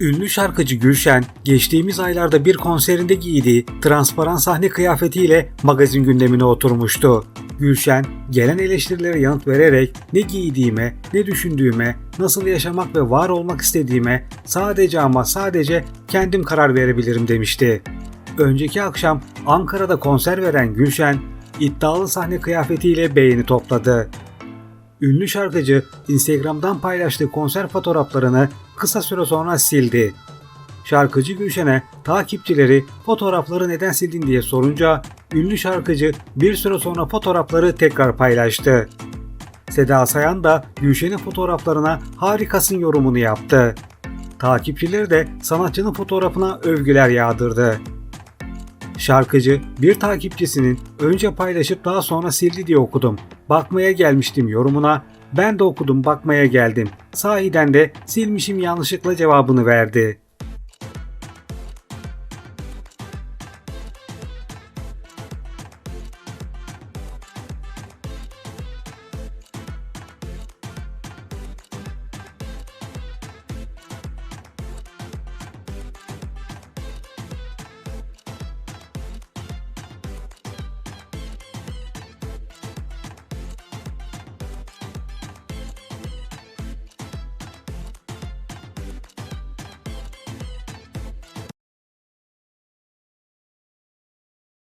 Ünlü şarkıcı Gülşen, geçtiğimiz aylarda bir konserinde giydiği transparan sahne kıyafetiyle magazin gündemine oturmuştu. Gülşen, gelen eleştirilere yanıt vererek ne giydiğime, ne düşündüğüme, nasıl yaşamak ve var olmak istediğime sadece ama sadece kendim karar verebilirim demişti. Önceki akşam Ankara'da konser veren Gülşen, iddialı sahne kıyafetiyle beğeni topladı. Ünlü şarkıcı Instagram'dan paylaştığı konser fotoğraflarını kısa süre sonra sildi. Şarkıcı Gülşen'e takipçileri fotoğrafları neden sildin diye sorunca ünlü şarkıcı bir süre sonra fotoğrafları tekrar paylaştı. Seda Sayan da Gülşen'in fotoğraflarına harikasın yorumunu yaptı. Takipçileri de sanatçının fotoğrafına övgüler yağdırdı. Şarkıcı bir takipçisinin önce paylaşıp daha sonra sildi diye okudum. Bakmaya gelmiştim yorumuna. Ben de okudum bakmaya geldim. Sahiden de silmişim yanlışlıkla cevabını verdi.